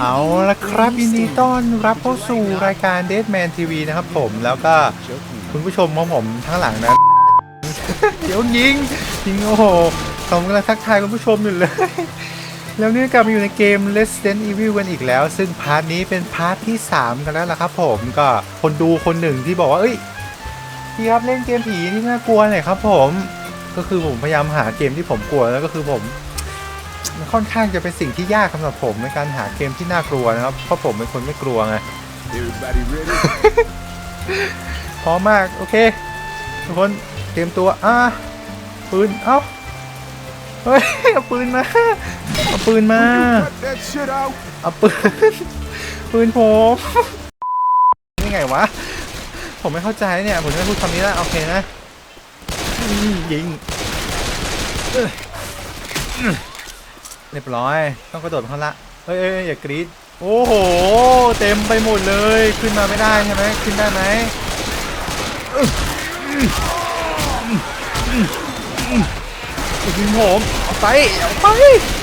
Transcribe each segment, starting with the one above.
เอาละครับยินดีต้อนรับเข้าสู่รายการ Deadman TV นะครับผมแล้วก็คุณผู้ชมของผมทั้งหลังนะเดี๋ยวยิงยิงโอ้โหผมกำลังทักทายคุณผู้ชมอยู่เลย แล้วเนี่ยกลับมาอยู่ในเกม Resident Evil กันอีกแล้ว ซึ่งพาร์ทนี้เป็นพาร์ทที่ 3 กันแล้วล่ะครับผมก็คนดูคนหนึ่งที่บอกว่า เอ้ยพี่ครับเล่นเกมผีนี่น่ากลัวหน่อยครับผมก็คือผมพยายามหาเกมที่ผมกลัวแล้วก็คือผม มันค่อนข้างจะเป็นสิ่งที่ยากสำหรับผมในการหาเกมที่น่ากลัวนะครับเพราะผมเป็นคนไม่กลัวไง Everybody ready? พร้อมมาก โอเคทุกคนเตรียมตัวอะปืนเอ้าเฮ้ยเอาปืนมาเอาปืนมา Cut that shit out. เอาปืนปืนผมนี่ไงวะ ผมไม่เข้าใจเนี่ย ผมจะไม่พูดคำนี้แล้วโอเคนะอืมยิง เรียบร้อย ต้องกระโดดข้างละเอ้ยเอ้ยอย่ากรีดโอ้โห เต็มไปหมดเลย ขึ้นมาไม่ได้ใช่ไหมขึ้นได้ไหมยิงผมเอาไปเอาไป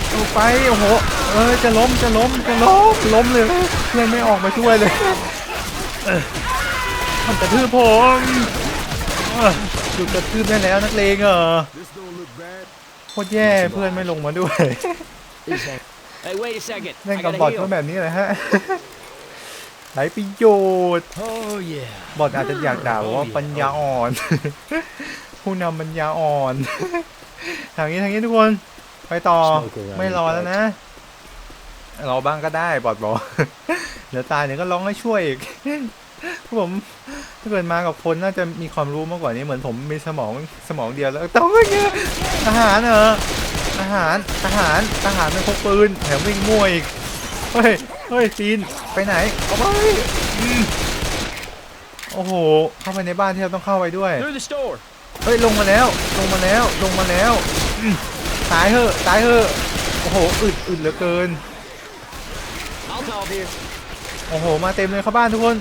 เอาไปโอ้โหเออจะล้มจะล้มจะล้มล้มเลยเพื่อนไม่ออกมาช่วยเลยเออมันกระทืบผมเออหยุดกระทืบได้แล้วนักเลงเหรอโคตรแย่เพื่อนไม่ลงมาด้วย Hey, wait a second. เล่น I กับ gotta บอท heal. ก็แบบนี้เลยฮะไหลประโยชน์ Oh yeah. บอทอาจจะอยากด่าว่าปัญญาอ่อน ผู้นำปัญญาอ่อน ทางนี้ทางนี้ทุกคน ไปต่อ ไม่รอแล้วนะ รอบ้างก็ได้บอทบอก เดี๋ยวตายเดี๋ยวก็ร้องให้ช่วยอีก ผมถ้าเกิดมากับคนน่าจะมีความรู้มากกว่านี้เหมือนผมมีสมองสมองเดียวแล้วต้องไม่เงี้ยทหารเหรอ ทหารทหารทหารเป็นพกปืนแถมวิ่งมั่วอีกเฮ้ยเฮ้ยจีนไปไหนเอาไปอืมโอ้โหเข้าไปในบ้านที่เราต้องเข้าไปด้วย Through the store. เฮ้ยลงมาแล้วลงมาแล้วลงมาแล้วอืมตายเหอะตายเหอะโอ้โหอึดอึดเหลือเกิน I'll talk here. โอ้โห มาเต็มเลยเข้าบ้านทุกคน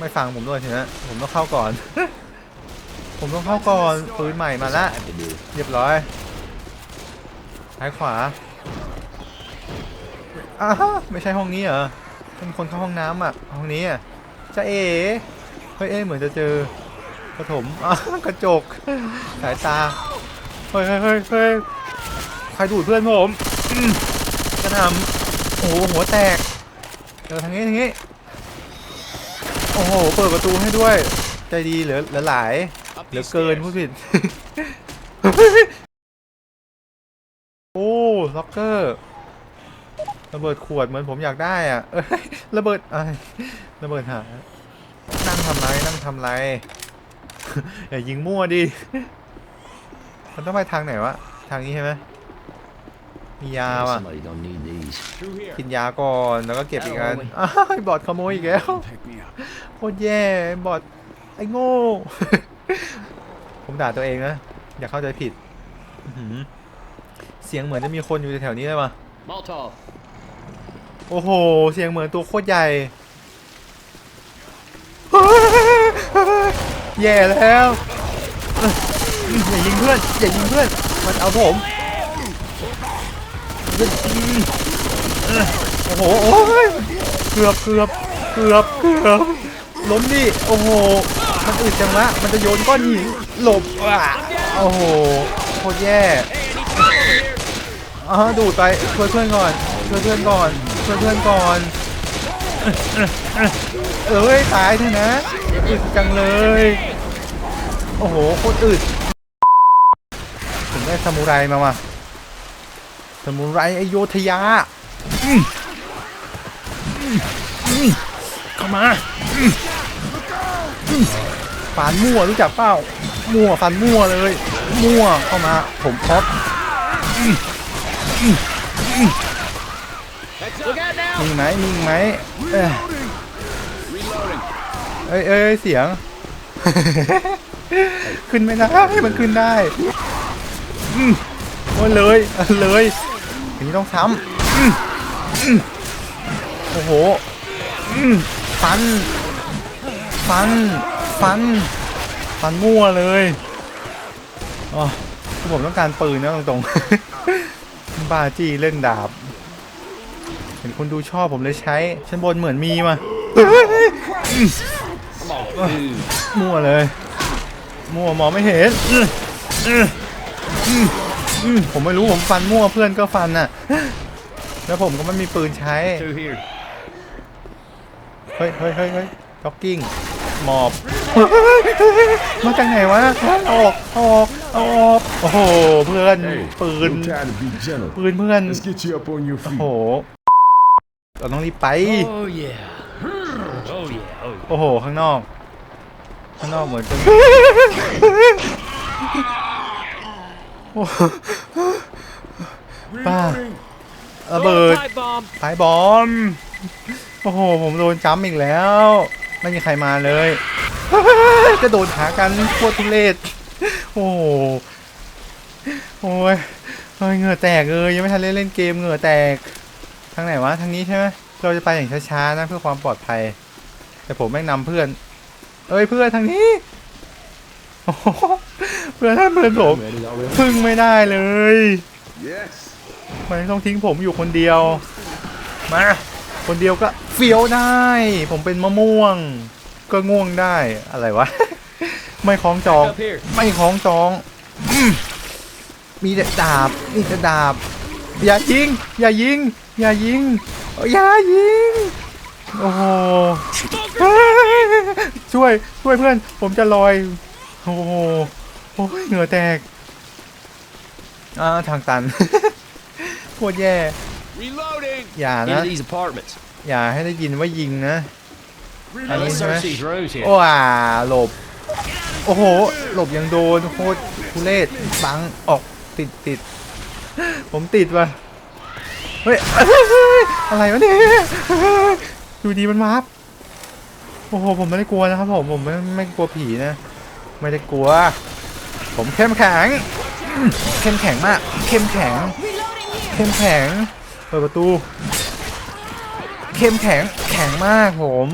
ไม่ฟังผมด้วยเถอะผมต้องเข้าก่อน ผมต้องเข้าก่อนปืนใหม่มาละ I have to do. เรียบร้อย ซ้ายขวาอ้าวไม่ใช่ห้องนี้เหรอเป็นคนเข้าห้องน้ำอะ ห้องนี้อะจะเอ๋เฮ้ยเอ๊ะเหมือนจะเจอปฐมอ้าวกระจก สายตาเฮ้ยเฮ้ยเฮ้ยเฮ้ยใครดูดเพื่อนผมอืมกระหน่ำโอ้โหหัวแตก เดี๋ยวทางนี้ทางนี้ โอ้โห เปิดประตูให้ด้วย ใจดีเหลือเหลือหลาย Up เหลือ these เกิน stairs. พูดผิดโอ้ ล็อกเกอร์ระเบิดขวดเหมือนผมอยากได้อะเอ้ยระเบิดไอ้ยระเบิดหานั่งทำไรนั่งทำไรอย่ายิงมั่วดิมันต้องไปทางไหนวะ ทางนี้ใช่ไหมมียาว่ะ Somebody don't need these. Through here. กินยาก่อนแล้วก็เก็บอีกอันเอาไว้อ้าวไอ้บอดขโมยอีกแล้ว Pick me up. โคตรแย่ไอ้บอดไอ้โง่ ผมด่าตัวเองนะ อย่าเข้าใจผิดอื้อหือ เสียงเหมือนจะมีคนอยู่แถวๆนี้เลยว่ะ Molotov. โอ้โห เสียงเหมือนตัวโคตรใหญ่ แย่แล้วเอ้ยอย่ายิงเพื่อน อย่ายิงเพื่อน มันเอาผมเอ้ยโอ้โหโอ้ยเกือบเกือบเกือบเกือบล้มดิ โอ้โห มันอึดจังวะมันจะโยนก้อนหิน หลบอะโอ้โห โคตรแย่ อ๋อดูดไปช่วยเพื่อนก่อนช่วยเพื่อนก่อนช่วยเพื่อนก่อนเอ้ยตายเถอะนะอึดจังเลย โอ้โหโคตรอึดผมได้ซามูไรมาว่ะซามูไรอโยธยาเข้ามาฟันมั่วรู้จักเปล่ามั่วฟันมั่วเลย มั่วเข้ามา ผมพบ Look out now. มีไหมมีไหมเอ้ย Reloading. เอ้ยเอ้ยเสียง ขึ้นไม่ได้มันขึ้นได้อืมโอ้ยเลยเลยทีนี้ต้องซ้ำอืมอืมโอ้โหอืมฟัน ฟัน ฟัน ฟันมั่วเลยอ๋อคือผมต้องการปืนนะตรงๆ บาจี้เล่นดาบ เห็นคนดูชอบผมเลยใช้ชั้นบนเหมือนมีมามั่วเลย มั่วมองไม่เห็นผมไม่รู้ผมฟันมั่วเพื่อนก็ฟันน่ะ แล้วผมก็ไม่มีปืนใช้ เฮ้ยเฮ้ยเฮ้ยเฮ้ยจ็อกกิ้งหมอบ มาจากไหนวะออกออกออกโอ้โห เพื่อนปืน ปืนเพื่อน โอ้โห เราต้องรีบไป โอ้โห ข้างนอก ข้างนอกเหมือนจะโอ้โห Reloading. ระเบิด Pipe bomb. สายบอม โอ้โห ผมโดนจ้ำอีกแล้ว ไม่มีใครมาเลย กระโดดหากันโคตรทุเรศโอ้โหโอ้ยเฮ้ยเหงื่อแตกเลยยังไม่ทันเล่นเล่นเกมเหงื่อแตกทางไหนวะทางนี้ใช่ไหมเราจะไปอย่างช้าๆนะเพื่อความปลอดภัย แต่ผมแม่งนำเพื่อน เอ้ยเพื่อนทางนี้เพื่อนท่านเพื่อนผมพึ่งไม่ได้เลย Yes. ทำไมต้องทิ้งผมอยู่คนเดียว มา คนเดียวก็เฟี้ยวได้ ผมเป็นมะม่วง ก็ง่วงได้อะไรวะ ไม่คล้องจอง Up here. ไม่คล้องจองอืมมีแต่ดาบมีแต่ดาบ อย่ายิง อย่ายิง อย่ายิง อย่ายิง โอ้โหเฮ้ยช่วยช่วยเพื่อน ผมจะลอย โอ้โหโอ้ยเหงื่อแตกอ่าทางตัน โคตรแย่ Reloading. อย่า Into นะ these apartments. อย่าให้ได้ยินว่ายิงนะ Now let's Reloading. search these rooms here. ว้าหลบ โอ้โห หลบยังโดนโคตรทุเรศบังออกติดติด ผมติดว่ะ เฮ้ย อะไรวะเนี่ยดูดีมันมาบโอ้โห ผมไม่ได้กลัวนะครับผม ผมไม่ไม่กลัวผีนะ ไม่ได้กลัว ผมเข้มแข็งอืมเข้มแข็งมาก เข้มแข็ง เข้มแข็ง เปิดประตู เข้มแข็ง แข็งมากผม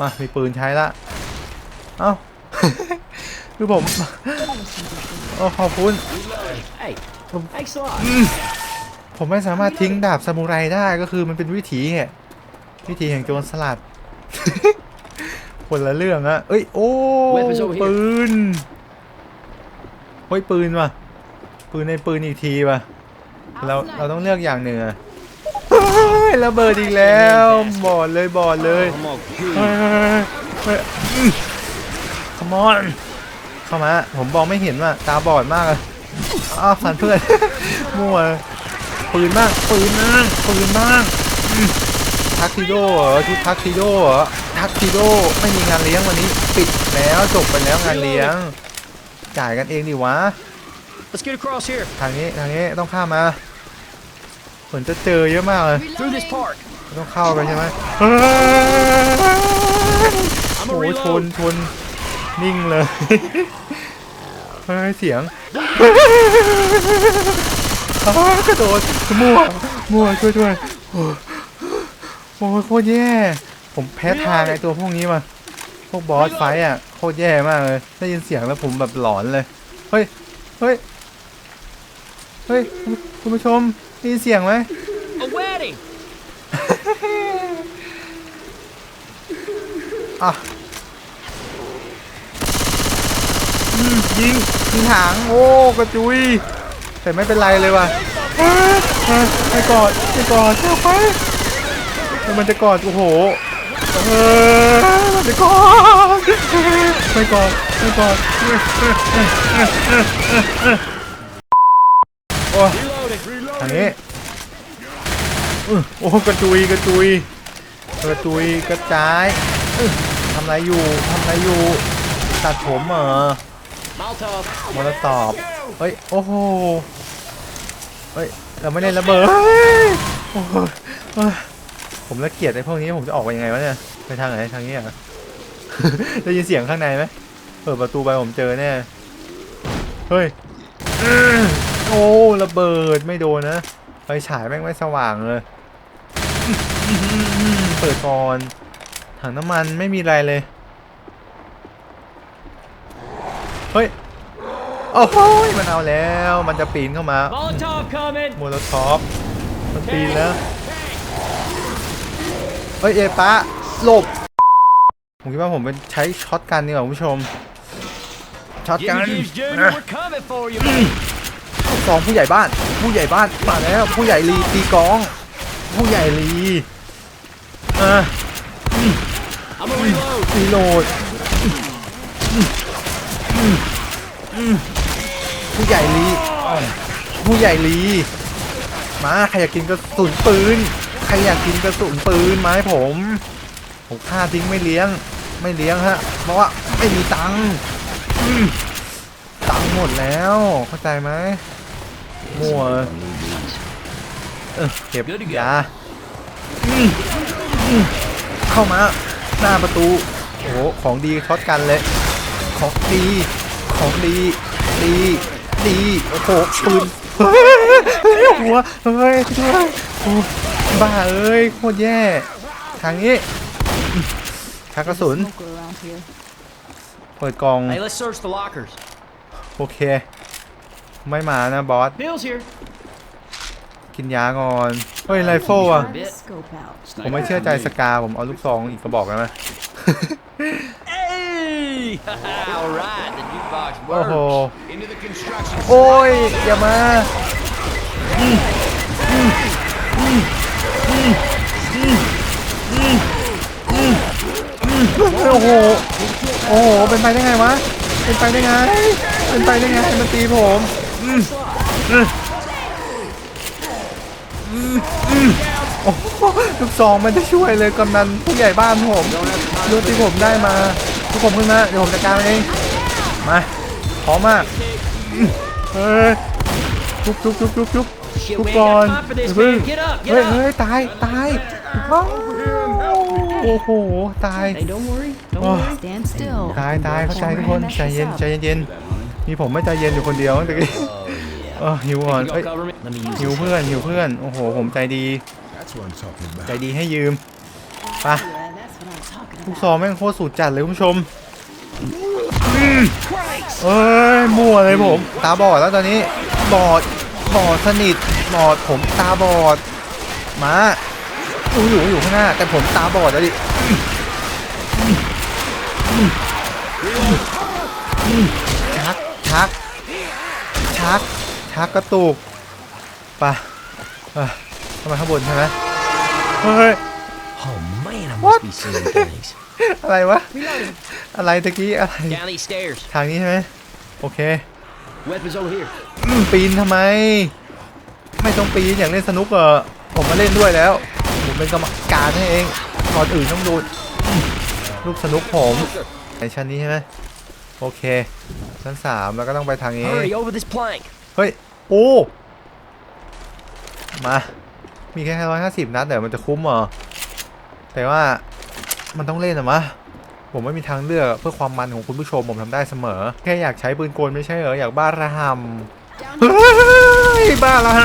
มา มีปืนใช้ละ เอ้า คือผม โอ้ขอบคุณ Hey. Thanks a lot. ผมไม่สามารถทิ้งดาบซามูไรได้ก็คือมันเป็นวิถีแห่งวิถีแห่งโจรสลัดคนละเรื่องอะเอ้ย โอ้ Weapons over here. ปืนเฮ้ยปืนว่ะ ปืนในปืนอีกทีว่ะ เรา เราต้องเลือกอย่างหนึ่งอะเฮ้ ยระเบิดอีกแล้วบอดเลยบอดเลย Come on, เฮ้ย please. เฮ้ยขมอนเข้ามา ผมมองไม่เห็นว่าตาบอดมากเลยอ้าวฟันเพื่อนมั่วปืนบ้างปืนบ้างปืนบ้างอืมทักซิโดเหรอชุดทักซิโดเหรอทักซิโดไม่มีงานเลี้ยงวันนี้ปิดแล้วจบไปแล้วงานเลี้ยง จ่ายกันเองดิวะ Let's get across here. ทางนี้ทางนี้ต้องข้ามมาเห มือนจะเจอเยอะมากเลย Through this park. ต้องเข้าไปใช่ไหมเฮ้ย I'm โอ้ a ยชน reload. ชนนิ่งเลยเฮ้ยเสียงอ้าวกระโดดมั่วมั่วช่วยด้วยโอ้โอ้ยโคตรแย่ ผมแพ้ทางไอตัวพวกนี้มา พวกบอสไฟต์อะโคตรแย่มากเลย ได้ยินเสียงแล้วผมแบบหลอนเลย เฮ้ย เฮ้ย เฮ้ย คุณคุณผู้ชม ได้ยินเสียงไหม A wedding. อะอืมยิงยิงหางโอ้กระจุย แต่ไม่เป็นไรเลยว่ะเอ้ยเอ้ยไม่กอดไม่กอดเจ้าไปแล้วมันจะกอดโอ้โหเออมันจะกอดไม่กอดไม่กอดโอ้ Reloading. ทางนี้อือโอ้กระจุยกระจุยกระจุยกระจายทำอะไรอยู่ทำอะไรอยู่ตัดผมเหรอมอลตอบเฮ้ยโอ้โหเฮ้ยเราไม่ได้ระเบิดโอ้โหผมละเกียดไอ้พวกนี้ผมจะออกไปยังไงวะเนี่ยไปทางไหนทางนี้อะได้ยินเสียงข้างในไหมเปิดประตูไปผมเจอแน่เฮ้ย โอ้ระเบิดไม่โดนนะไฟฉายแม่งไม่สว่างเลยเปิดก่อนถังน้ำมันไม่มีอะไรเลยเฮ้ยโอ้โหมันเอาแล้วมันจะปีนเข้ามาโมโลท็อปมันปีนแล้วเฮ้ยเอป้าหลบผมคิดว่าผมเป็นใช้ช็อตกันดีกว่าคุณผู้ชมช็อตกัน กองผู้ใหญ่บ้าน ผู้ใหญ่บ้านมาแล้ว ผู้ใหญ่ลีตีกอง ผู้ใหญ่ลีอ่ารีโหลดผู้ใหญ่ลีผู้ใหญ่ลีมาใครอยากกินกระสุนปืนใครอยากกินกระสุนปืนมาให้ผมผมฆ่าทิ้งไม่เลี้ยง ไม่เลี้ยงฮะ เพราะว่าไม่มีตังค์ตังค์หมดแล้ว เข้าใจไหม มั่วเออเก็บยาอืมอืมเข้ามาหน้าประตู โอ้โหของดีช็อตกันเลย ของดี ของดี ดี ดี โอ้โหปืนเฮ้ยเฮ้ยหัว เฮ้ยช่วยโอ้บ้าเอ้ยโคตรแย่ ทางนี้ชักกระสุน Smoker around here. เปิดกล่อง Hey, let's search the lockers. โอเค ไม่มานะบอส Bill's here. กินยาก่อน เฮ้ยไรเฟิลอะ Try to scope out. ผมไม่เชื่อใจสกา ผมเอาลูกซองอีกกระบอกได้ไหม Hey! All right, the jukebox โอ้โห works. Into the construction. โอ้ย อย่ามาอืมอืมอืมอืมอืมอืมอืมอืมโอ้โห โอ้โห เป็นไปได้ไงวะ เป็นไปได้ไง เป็นไปได้ไง มันตีผมอืมอืมอืมอืม โอ้โหลูกซองมันจะช่วยเลยกำนันผู้ใหญ่บ้านผมดูที่ผมได้มาทุกผมขึ้นมาเดี๋ยวผมจัดการเองมาพร้อมมากเฮ้ยจุ๊บจุ๊บจุ๊บจุ๊บจุ๊บทุกก่อน got time for this, อย่าเฮ้ยเฮ้ยตายตายโอ้โหตายตายตายเข้าใจทุกคนใจเย็นใจเย็นๆมีผมไม่ใจเย็นอยู่คนเดียวตั้งแต่กี้ เออหิวก่อน You เอ้ย gonna cover me? Let me use หิว this. เพื่อนหิวเพื่อนโอ้โห ผมใจดี That's what I'm talking ใจ about. ดีให้ยืม ไป Yeah, that's what I'm talking ลูก about. ซองแม่งโคตรสุดจัดเลยคุณผู้ชมอืมเอ้ยมั่วเลยผม ตาบอดแล้วตอนนี้ บอดบอดสนิทบอดผมตาบอดมาอยู่อยู่อยู่ข้างหน้า แต่ผมตาบอดแล้วดิชักชักชัก ชักกระตุกไปเอ้ยทำไมข้างบนใช่ไหมเฮ้ย Oh man, I What? must be seeing things. อะไรวะ อะไรตะกี้อะไร Down these stairs. ทางนี้ใช่ไหมโอเค Weapons over here. อืมปีนทำไม ไม่ต้องปีนอย่างเล่นสนุกเหรอผมมาเล่นด้วยแล้ว ผมเป็นกรรมการให้เองก่อนอื่นต้องดูอืมลูกสนุกผมในชั้นนี้ใช่ไหมโอเคชั้นสามแล้วก็ต้องไปทางนี้ Hurry over this plank. เฮ้ย โอ้มา มีแค่ร้อยห้าสิบนัดเดี๋ยวมันจะคุ้มเหรอ แต่ว่ามันต้องเล่นอะมะ ผมไม่มีทางเลือกเพื่อความมันของคุณผู้ชมผมทำได้เสมอ แค่อยากใช้ปืนกลไม่ใช่เหรอ อยากบ้าระหำเฮ้ยบ้าระห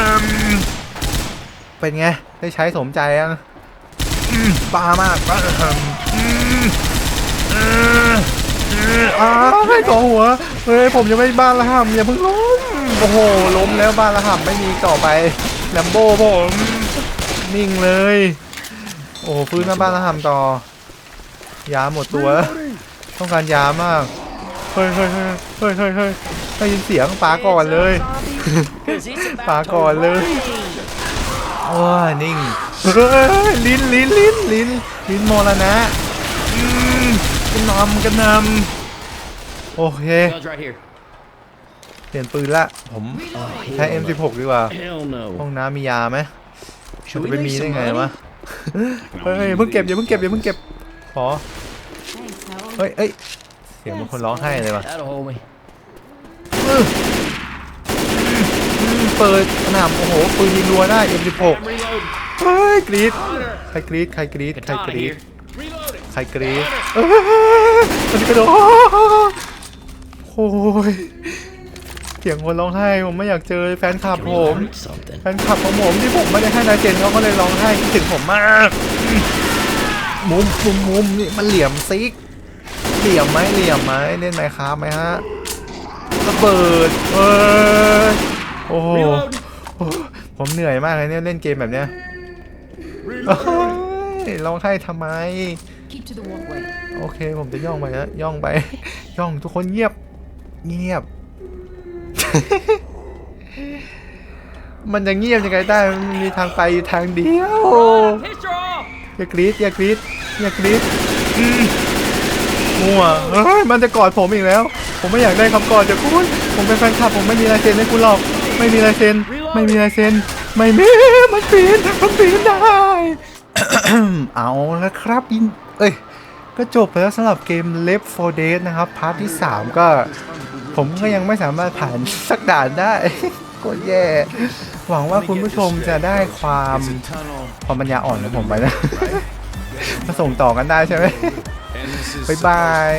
ำเป็นไง ได้ใช้สมใจยังอืมบ้ามากบ้าระหำอ้าวไม่ก่อหัว เฮ้ยผมยังไม่บ้าระหำอย่าเพิ่งล้ม โอ้โห ล้มแล้วบ้านระหำไม่มีต่อไปแลมโบ้ผมนิ่งเลย โอ้โฟื้นมาบ้านระหำต่อ ยาหมดตัว ต้องการยามาก เฮ้ยเฮ้ยเฮ้ยเฮ้ยเฮ้ยเฮ้ยได้ยินเสียงปาก่อนเลยปาก่อนเลย rain. โอ้ยนิ่งเฮ้ยลิ้นลิ้นลิ้นลิ้นลิ้นมรณะอืมกระหนำกระหนำโอเค เปลี่ยนปืนละผมใช้ M16 ดีกว่า Hell no. ห้องน้ำมียาไหมมัน Should จะ we ไป leave มีได้ some ไง money? วะเฮ้ยอย่าเพิ่งเก็บอย่าเพิ่งเก็บอย่าเพิ่งเก็บขอ Thanks, Howard. เฮ้ยเอ้ยเสียงเหมันคนร้องไห้เลยว่ะ That'll hold me. อื้ออืมเปิดกระหน่ำโอ้โหปืนยิงรัวได้ M16 I'm reloading. เฮ้ยกรีดใครกรีดใครกรีดใคร Katana กรีด here. Reloading. ใครกรีดเอ้ยมันกระโดดโอ้ย เสียงคนร้องไห้ผมไม่อยากเจอแฟนคลับผม Reloading something. แฟนคลับของผมที่ผมไม่ได้ให้นายเจนเขาก็เลยร้องไห้คิดถึงผมมากมุมมุมมุมนี่มันเหลี่ยมซิก เหลี่ยมไหมเหลี่ยมไหมเล่นไหมครับไหมฮะระเบิดเอ้ยโอ้โห Reload. ผมเหนื่อยมากเลยเนี่ยเล่นเกมแบบเนี้ยโอ้ยร้องไห้ทำไม Keep to the walkway. โอเคผมจะย่องไปแล้วย่องไป ย่องทุกคนเงียบ เงียบ มันจะเงียบยังไงได้ มันมีทางไปอยู่ทางเดียว Pistol off! อย่ากรีดอย่ากรีดอย่ากรีดอืมมั่วเฮ้ยมันจะกอดผมอีกแล้ว ผมไม่อยากได้คำกอดจากคุณ ผมเป็นแฟนคลับผมไม่มีลายเซ็นให้คุณหรอก ไม่มีลายเซ็น ไม่มีลายเซ็น ไม่มี มันปีนมันปีนได้ เอาละครับอิน เอ้ย ก็จบไปแล้วสำหรับเกม Left 4 Dead นะครับ พาร์ทที่ 3 ก็ ผมก็ยังไม่สามารถผ่านสักด่านได้ก็แย่ หวังว่าคุณผู้ชมจะได้ความความปัญญาอ่อนของผมไปนะมาส่งต่อกันได้ใช่ไหมบ๊ายบาย